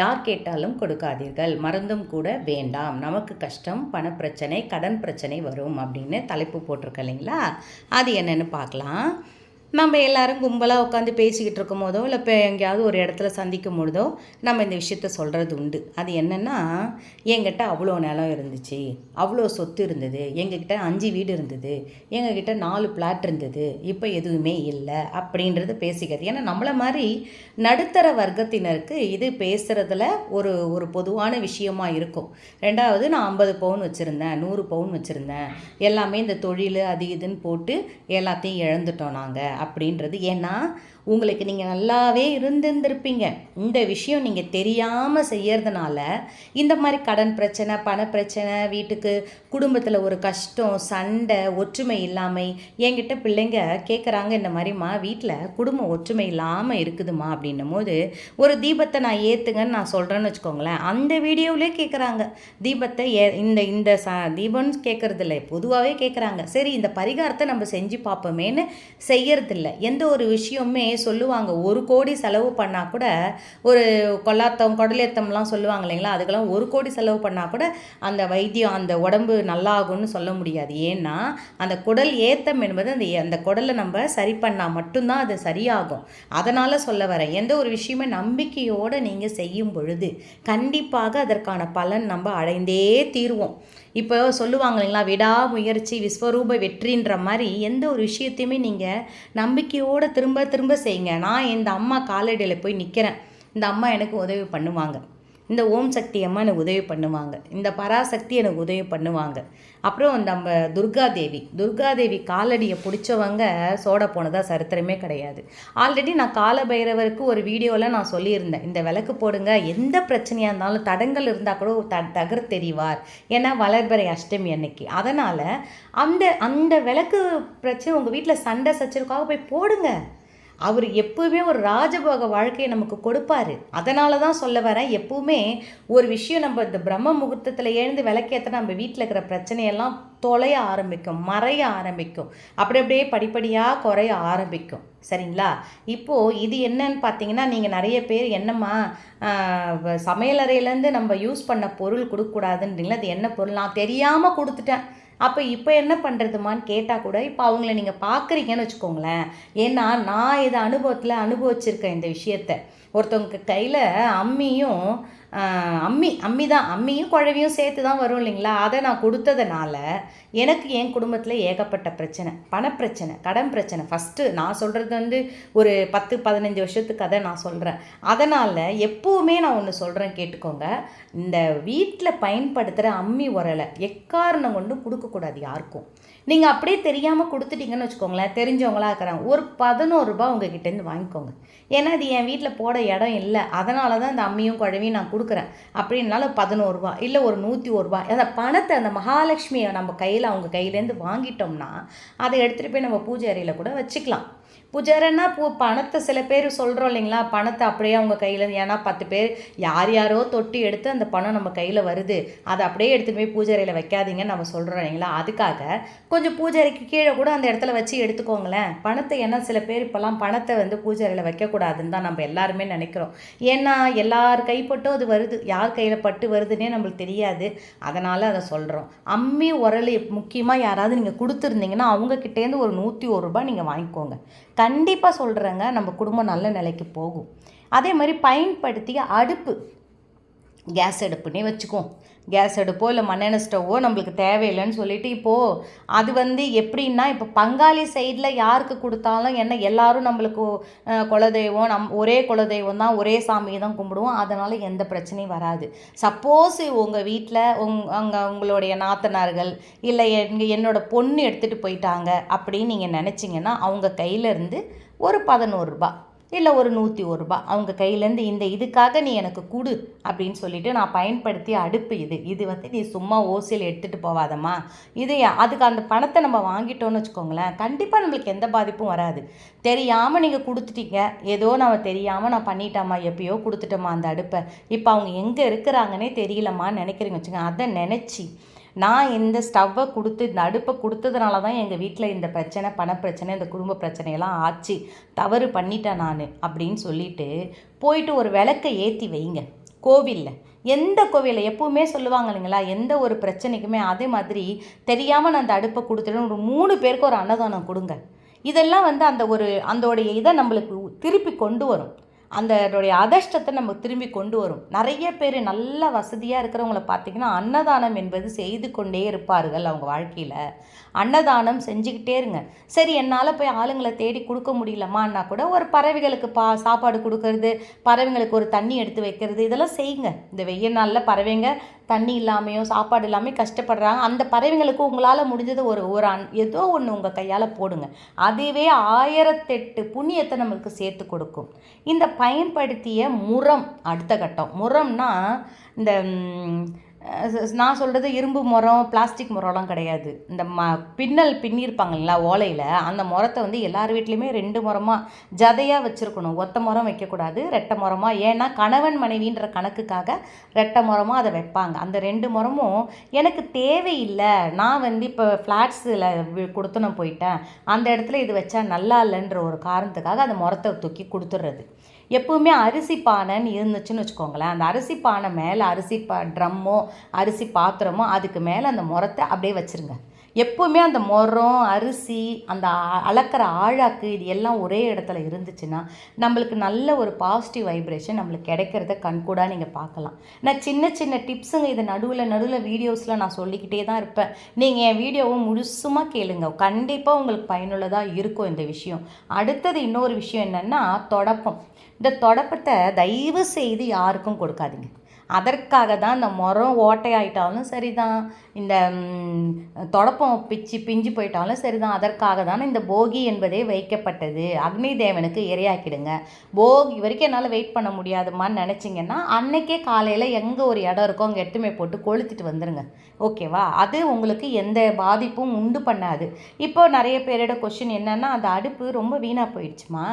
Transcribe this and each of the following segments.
யார் கேட்டாலும் கொடுக்காதீர்கள். மருந்தும் கூட வேண்டாம். நமக்கு கஷ்டம் பணப்பிரச்சனை கடன் பிரச்சனை வரும் அப்படின்னு தலைப்பு போட்டிருக்க இல்லைங்களா? அது என்னென்னு பார்க்கலாம். நம்ம எல்லாரும் கும்பலாக உட்காந்து பேசிக்கிட்டு இருக்கும் போதோ இல்லை இப்போ எங்கேயாவது ஒரு இடத்துல சந்திக்கும் பொழுதோ நம்ம இந்த விஷயத்த சொல்கிறது உண்டு. அது என்னென்னா எங்கிட்ட அவ்வளோ நிலம் இருந்துச்சு அவ்வளோ சொத்து இருந்தது எங்ககிட்ட அஞ்சு வீடு இருந்தது எங்ககிட்ட நாலு பிளாட் இருந்தது இப்போ எதுவுமே இல்லை அப்படின்றது பேசிக்கிறது. ஏன்னா நம்மளை மாதிரி நடுத்தர வர்க்கத்தினருக்கு இது பேசுகிறதுல ஒரு ஒரு பொதுவான விஷயமா இருக்கும். ரெண்டாவது நான் ஐம்பது பவுன் வச்சுருந்தேன் நூறு பவுன் வச்சுருந்தேன். எல்லாமே இந்த தொழில் அது இதுன்னு போட்டு எல்லாத்தையும் இழந்துட்டோம் நாங்கள் அப்படின்றது. ஏன்னா உங்களுக்கு நீங்கள் நல்லாவே இருந்திருந்திருப்பீங்க. இந்த விஷயம் நீங்கள் தெரியாமல் செய்யறதுனால இந்த மாதிரி கடன் பிரச்சனை பண பிரச்சனை வீட்டுக்கு குடும்பத்தில் ஒரு கஷ்டம் சண்டை ஒற்றுமை இல்லாமை என்கிட்ட பிள்ளைங்க கேட்குறாங்க இந்த மாதிரிம்மா வீட்டில் குடும்பம் ஒற்றுமை இல்லாமல் இருக்குதுமா அப்படின்னும் போது ஒரு தீபத்தை நான் ஏற்றுங்கன்னு நான் சொல்கிறேன்னு வச்சுக்கோங்களேன். அந்த வீடியோவிலே கேட்குறாங்க தீபத்தை ஏ இந்த இந்த ச தீபம்னு கேட்குறதில்ல பொதுவாகவே கேட்குறாங்க சரி இந்த பரிகாரத்தை நம்ம செஞ்சு பார்ப்போமேன்னு செய்யறதில்ல. எந்த ஒரு விஷயமுமே சொல்லுவாங்க. ஒரு கோடி செலவு பண்ணால் கூட ஒரு கொல்லாத்தம் குடலேத்தம்லாம் சொல்லுவாங்க இல்லைங்களா? அதுக்கெல்லாம் ஒரு கோடி செலவு பண்ணால் கூட அந்த வைத்தியம் அந்த உடம்பு நல்லாகும்னு சொல்ல முடியாது. ஏன்னா அந்த குடல் ஏத்தம் என்பது அந்த அந்த குடலை நம்ம சரி பண்ணால் மட்டும்தான் அது சரியாகும். அதனால் சொல்ல வரேன் எந்த ஒரு விஷயமே நம்பிக்கையோடு நீங்கள் செய்யும் பொழுது கண்டிப்பாக அதற்கான பலன் நம்ம அடைந்தே தீர்வோம். இப்போ சொல்லுவாங்க இல்லைங்களா விடாமுயற்சி விஸ்வரூப வெற்றின்ற மாதிரி எந்த ஒரு விஷயத்தையுமே நீங்கள் நம்பிக்கையோடு திரும்ப திரும்ப செய்யுங்க. நான் இந்த அம்மா காலடியில் போய் நிற்கிறேன் இந்த அம்மா எனக்கு உதவி பண்ணுவாங்க. இந்த ஓம் சக்தி அம்மா எனக்கு உதவி பண்ணுவாங்க. இந்த பராசக்தி எனக்கு உதவி பண்ணுவாங்க. அப்புறம் நம்ம துர்காதேவி. துர்காதேவி காலடியை பிடிச்சவங்க சோட போனதா சரித்திரமே கிடையாது. ஆல்ரெடி நான் காலபைரவருக்கு ஒரு வீடியோவில் நான் சொல்லியிருந்தேன். இந்த விளக்கு போடுங்க. எந்த பிரச்சனையாக இருந்தாலும் தடங்கள் இருந்தால் கூட த தகர் தெரிவார் ஏன்னா வளர்பறை அஷ்டமி அன்னைக்கு. அதனால் அந்த அந்த விளக்கு பிரச்சனை உங்கள் வீட்டில் சண்டை சச்சருக்காக போய் போடுங்க. அவர் எப்பவுமே ஒரு ராஜபோக வாழ்க்கையை நமக்கு கொடுப்பாரு. அதனால தான் சொல்ல வரேன் எப்பவுமே ஒரு விஷயம் நம்ம இந்த பிரம்ம முகூர்த்தத்தில் எழுந்து விளக்கேற்ற நம்ம வீட்டில் இருக்கிற பிரச்சனையெல்லாம் தொலைய ஆரம்பிக்கும் மறைய ஆரம்பிக்கும். அப்படி அப்படியே படிப்படியாக குறைய ஆரம்பிக்கும். சரிங்களா? இப்போது இது என்னன்னு பார்த்தீங்கன்னா நீங்கள் நிறைய பேர் என்னம்மா சமையலறையிலேருந்து நம்ம யூஸ் பண்ண பொருள் கொடுக்கக்கூடாதுன்றீங்களா? அது என்ன பொருள்? நான் தெரியாமல் கொடுத்துட்டேன். அப்போ இப்போ என்ன பண்ணுறதுமான்னு கேட்டால் கூட இப்போ அவங்கள நீங்கள் பார்க்குறீங்கன்னு வச்சுக்கோங்களேன். ஏன்னா நான் இதை அனுபவத்தில் அனுபவிச்சிருக்கேன் இந்த விஷயத்த. ஒருத்தவங்க கையில் அம்மியும் அம்மி அம்மி தான் அம்மியும் குழவியும் சேர்த்து தான் வரும் இல்லைங்களா? அதை நான் கொடுத்ததுனால எனக்கு என் குடும்பத்தில் ஏகப்பட்ட பிரச்சனை. பணப்பிரச்சனை கடன் பிரச்சனை. ஃபஸ்ட்டு நான் சொல்கிறது வந்து ஒரு பத்து பதினஞ்சு வருஷத்துக்கு கதை நான் சொல்கிறேன் அதனால் எப்போவுமே நான் ஒன்று சொல்கிறேன் கேட்டுக்கோங்க. இந்த வீட்டில் பயன்படுத்துகிற அம்மி உரலை எக்காரணம் கொண்டு கொடுக்கக்கூடாது யாருக்கும். நீங்கள் அப்படியே தெரியாமல் கொடுத்துட்டீங்கன்னு வச்சுக்கோங்களேன் தெரிஞ்சவங்களா இருக்கிறாங்க. ஒரு பதினோரு ரூபா உங்ககிட்டேருந்து வாங்கிக்கோங்க. ஏன்னா அது என் வீட்டில் போட இடம் இல்லை. அதனால தான் இந்த அம்மியும் குழவையும் நான் கொடுக்குறேன். அப்படின்னால பதினோருபா இல்லை ஒரு நூற்றி ஒரு ரூபா அந்த பணத்தை அந்த மகாலட்சுமியை நம்ம கையில் அவங்க கையிலேருந்து வாங்கிட்டோம்னா அதை எடுத்துகிட்டு போய் நம்ம பூஜை அறையில் கூட வச்சுக்கலாம். பூஜாரன்னா பூ பணத்தை சில பேர் சொல்கிறோம் இல்லைங்களா? பணத்தை அப்படியே அவங்க கையில் ஏன்னா பத்து பேர் யார் யாரோ தொட்டி எடுத்து அந்த பணம் நம்ம கையில் வருது. அதை அப்படியே எடுத்துகிட்டு போய் பூஜாரியில் வைக்காதீங்கன்னு நம்ம சொல்கிறோம் இல்லைங்களா? அதுக்காக கொஞ்சம் பூஜாரிக்கு கீழே கூட அந்த இடத்துல வச்சு எடுத்துக்கோங்களேன். பணத்தை ஏன்னா சில பேர் இப்போல்லாம் பணத்தை வந்து பூஜாரியில் வைக்கக்கூடாதுன்னு தான் நம்ம எல்லாருமே நினைக்கிறோம். ஏன்னா எல்லார் கைப்பட்டும் அது வருது. யார் கையில் பட்டு வருதுன்னே நம்மளுக்கு தெரியாது. அதனால் அதை சொல்கிறோம் அம்மி உரல் முக்கியமாக யாராவது நீங்கள் கொடுத்துருந்தீங்கன்னா அவங்கக்கிட்டேருந்து ஒரு நூற்றி ஒரு ரூபாய் நீங்கள் வாங்கிக்கோங்க. கண்டிப்பாக சொல்கிறேங்க நம்ம குடும்பம் நல்ல நிலைக்கு போகும். அதே மாதிரி பயன்படுத்திய அடுப்பு கேஸ் அடுப்புனே வச்சுக்குவோம். கேஸ் அடுப்போ இல்லை மண்ணெண்ணெய் ஸ்டவ்வோ நம்மளுக்கு தேவையில்லைன்னு சொல்லிட்டு இப்போது அது வந்து எப்படின்னா இப்போ பங்காளி சைடில் யாருக்கு கொடுத்தாலும் என்ன எல்லாரும் நம்மளுக்கு குலதெய்வம் நம் ஒரே குலதெய்வம் தான் ஒரே சாமியை தான் கும்பிடுவோம். அதனால் எந்த பிரச்சனையும் வராது. சப்போஸ் உங்கள் வீட்டில் உங் அங்கே உங்களுடைய நாத்தனார்கள் இல்லை எங்கள் என்னோடய பொண்ணு எடுத்துகிட்டு போயிட்டாங்க அப்படின்னு நீங்கள் நினச்சிங்கன்னா அவங்க கையிலேருந்து ஒரு பதினோரு இல்லை ஒரு நூற்றி ஒரு ரூபா. அவங்க கையிலேருந்து இந்த இதுக்காக நீ எனக்கு கொடு அப்படின்னு சொல்லிட்டு நான் பயன்படுத்திய அடுப்பு இது. இது வந்து நீ சும்மா ஓசியில் எடுத்துகிட்டு போவாதம்மா. இது அதுக்கு அந்த பணத்தை நம்ம வாங்கிட்டோம்னு வச்சுக்கோங்களேன் கண்டிப்பாக நம்மளுக்கு எந்த பாதிப்பும் வராது. தெரியாமல் நீங்கள் கொடுத்துட்டீங்க. ஏதோ நம்ம தெரியாமல் நான் பண்ணிட்டேம்மா எப்பயோ கொடுத்துட்டோம்மா அந்த அடுப்பை. இப்போ அவங்க எங்கே இருக்கிறாங்கன்னே தெரியலம்மா நினைக்கிறீங்க வச்சுக்கோங்க. அதை நினச்சி நான் இந்த ஸ்டவ்வை கொடுத்து இந்த அடுப்பை கொடுத்ததுனால தான் எங்கள் வீட்டில் இந்த பிரச்சனை பணப்பிரச்சனை இந்த குடும்ப பிரச்சனையெல்லாம் ஆச்சு. தவறு பண்ணிட்டேன் நான் அப்படின்னு சொல்லிட்டு போயிட்டு ஒரு விளக்கை ஏற்றி வைங்க. கோவிலில். எந்த கோவிலில்? எப்பவுமே சொல்லுவாங்க இல்லைங்களா? எந்த ஒரு பிரச்சனைக்குமே அதே மாதிரி தெரியாமல் நான் அந்த அடுப்பை கொடுத்துட்டு ஒரு மூணு பேருக்கு ஒரு அன்னதானம் கொடுங்க. இதெல்லாம் வந்து அந்த ஒரு அந்தோடைய இதை நம்மளுக்கு திருப்பி கொண்டு வரும். அந்தனுடைய அதிர்ஷ்டத்தை நம்ம திரும்பி கொண்டு வரும். நிறைய பேர் நல்ல வசதியாக இருக்கிறவங்கள பார்த்திங்கன்னா அன்னதானம் என்பது செய்து கொண்டே இருப்பார்கள் அவங்க வாழ்க்கையில். அன்னதானம் செஞ்சுக்கிட்டே இருங்க. சரி என்னால் போய் ஆளுங்களை தேடி கொடுக்க முடியலமான்னா கூட ஒரு பறவைகளுக்கு பா சாப்பாடு கொடுக்கறது பறவைங்களுக்கு ஒரு தண்ணி எடுத்து வைக்கிறது இதெல்லாம் செய்யுங்க. இந்த வெய்ய நாளில் பறவைங்க தண்ணி இல்லாமையோ சாப்பாடு இல்லாமல் கஷ்டப்படுறாங்க. அந்த பறவைங்களுக்கு உங்களால் முடிஞ்சது ஒரு ஒரு அன் ஏதோ ஒன்று உங்கள் கையால் போடுங்க. அதுவே ஆயிரத்தெட்டு புண்ணியத்தை நம்மளுக்கு சேர்த்து கொடுக்கும். இந்த பயன்படுத்திய முறம் அடுத்த கட்டம். முரம்னா இந்த நான் சொல்கிறது இரும்பு முறம் பிளாஸ்டிக் முறம்லாம் கிடையாது. இந்த ம பின்னல் பின்னிருப்பாங்கல்ல ஓலையில் அந்த முறத்தை வந்து எல்லார் வீட்லேயுமே ரெண்டு முறமாக ஜதையாக வச்சுருக்கணும். ஒத்த முறம் வைக்கக்கூடாது ரெட்டை முறமாக ஏன்னா கணவன் மனைவின்ற கணக்குக்காக ரெட்டை முறமாக அதை வைப்பாங்க. அந்த ரெண்டு முறமும் எனக்கு தேவையில்லை. நான் வந்து இப்போ ஃப்ளாட்ஸில் கொடுத்து நான் போயிட்டேன். அந்த இடத்துல இது வச்சா நல்லா இல்லைன்ற ஒரு காரணத்துக்காக அந்த முறத்தை தூக்கி கொடுத்துட்றது எப்பவுமே அரிசி பானைன்னு இருந்துச்சுன்னு வச்சுக்கோங்களேன். அந்த அரிசி பானை மேலே அரிசி பா ட்ரம்மோ அரிசி பாத்திரமோ அதுக்கு மேலே அந்த முரத்தை அப்படியே வச்சுருங்க. எப்போவுமே அந்த முரம் அரிசி அந்த அளக்கிற ஆழாக்கு இது எல்லாம் ஒரே இடத்துல இருந்துச்சுன்னா நம்மளுக்கு நல்ல ஒரு பாசிட்டிவ் வைப்ரேஷன் நம்மளுக்கு கிடைக்கிறத கண்கூடாக நீங்கள் பார்க்கலாம். நான் சின்ன சின்ன டிப்ஸுங்க இதை நடுவில் நடுவில் வீடியோஸில் நான் சொல்லிக்கிட்டே தான் இருப்பேன். நீங்கள் என் வீடியோவை முழுசுமாக கேளுங்க. கண்டிப்பாக உங்களுக்கு பயனுள்ளதாக இருக்கும் இந்த விஷயம். அடுத்தது இன்னொரு விஷயம் என்னென்னா தொடப்பம். இந்த தொடப்பத்தை தயவு செய்து யாருக்கும் கொடுக்காதீங்க. அதற்காக தான் இந்த முறம் ஓட்டையாயிட்டாலும் சரி தான் இந்த தொடப்பம் பிச்சு பிஞ்சு போயிட்டாலும் சரி தான் அதற்காக தான் இந்த போகி என்பதே வைக்கப்பட்டது. அக்னி தேவனுக்கு இரையாக்கிடுங்க. போகி வரைக்கும் என்னால் வெயிட் பண்ண முடியாதுமான்னு நினச்சிங்கன்னா அன்னைக்கே காலையில் எங்கே ஒரு இடம் இருக்கோ அங்கே எட்டுமே போட்டு கொளுத்திட்டு வந்துடுங்க ஓகேவா அது உங்களுக்கு எந்த பாதிப்பும் உண்டு பண்ணாது. இப்போ நிறைய பேரோட கொஷின் என்னென்னா அந்த அடுப்பு ரொம்ப வீணாக போயிடுச்சுமா?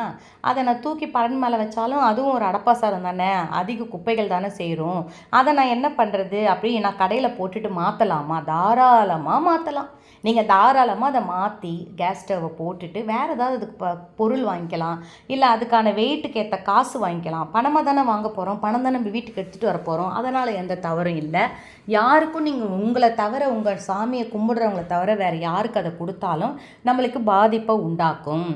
அதை நான் தூக்கி பரன் மேலே வச்சாலும் அதுவும் ஒரு அடப்பாசாரம் தானே? அதிக குப்பைகள் தானே செய்கிறோம் அதை நான் என்ன பண்ணுறது அப்படி நான் கடையில் போட்டுட்டு மாற்றலாமா தாராளமாக மாற்றலாம் நீங்கள் தாராளமாக அதை மாற்றி கேஸ் ஸ்டவ்வை போட்டுட்டு வேறு ஏதாவது அதுக்கு ப பொருள் வாங்கிக்கலாம். இல்லை அதுக்கான வெயிட்டுக்கு ஏற்ற காசு வாங்கிக்கலாம். பணமாக தானே வாங்க போகிறோம் பணம் தானே நம்ம வீட்டுக்கு எடுத்துகிட்டு வர போகிறோம் அதனால் எந்த தவறும் இல்லை. யாருக்கும் நீங்கள் உங்களை தவிர உங்கள் சாமியை கும்பிடுறவங்கள தவிர வேறு யாருக்கு அதை கொடுத்தாலும் நம்மளுக்கு பாதிப்பை உண்டாக்கும்.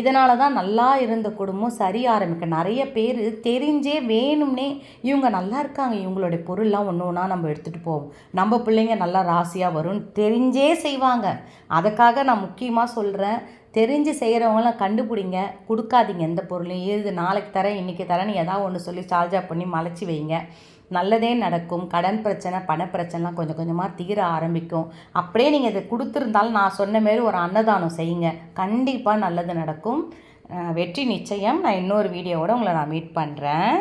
இதனால தான் நல்லா இருந்த குடும்பம் சரி ஆரம்பிக்க நிறைய பேர் தெரிஞ்சே வேணும்னே இவங்க நல்லா இருக்காங்க. இவங்களுடைய பொருள்லாம் ஒன்று ஒன்றா நம்ம எடுத்துகிட்டு போவோம். நம்ம பிள்ளைங்க நல்லா ராசியாக வரும். தெரிஞ்சே செய்வாங்க. அதுக்காக நான் முக்கியமாக சொல்கிறேன் தெரிஞ்சு செய்கிறவங்களாம் கண்டுபிடிங்க. கொடுக்காதீங்க எந்த பொருளையும். ஏது நாளைக்கு தரேன் இன்றைக்கி தரேன் ஏதாவது ஒன்று சொல்லி சார்ஜா பண்ணி மலைச்சி வைங்க. நல்லதே நடக்கும். கடன் பிரச்சனை பண பிரச்சனைலாம் கொஞ்சம் கொஞ்சமாக தீர ஆரம்பிக்கும். அப்படியே நீங்கள் இதை கொடுத்துருந்தாலும் நான் சொன்ன மாரி ஒரு அன்னதானம் செய்யுங்க. கண்டிப்பாக நல்லது நடக்கும். வெற்றி நிச்சயம். நான் இன்னொரு வீடியோவோட உங்களை நான் மீட் பண்ணுறேன்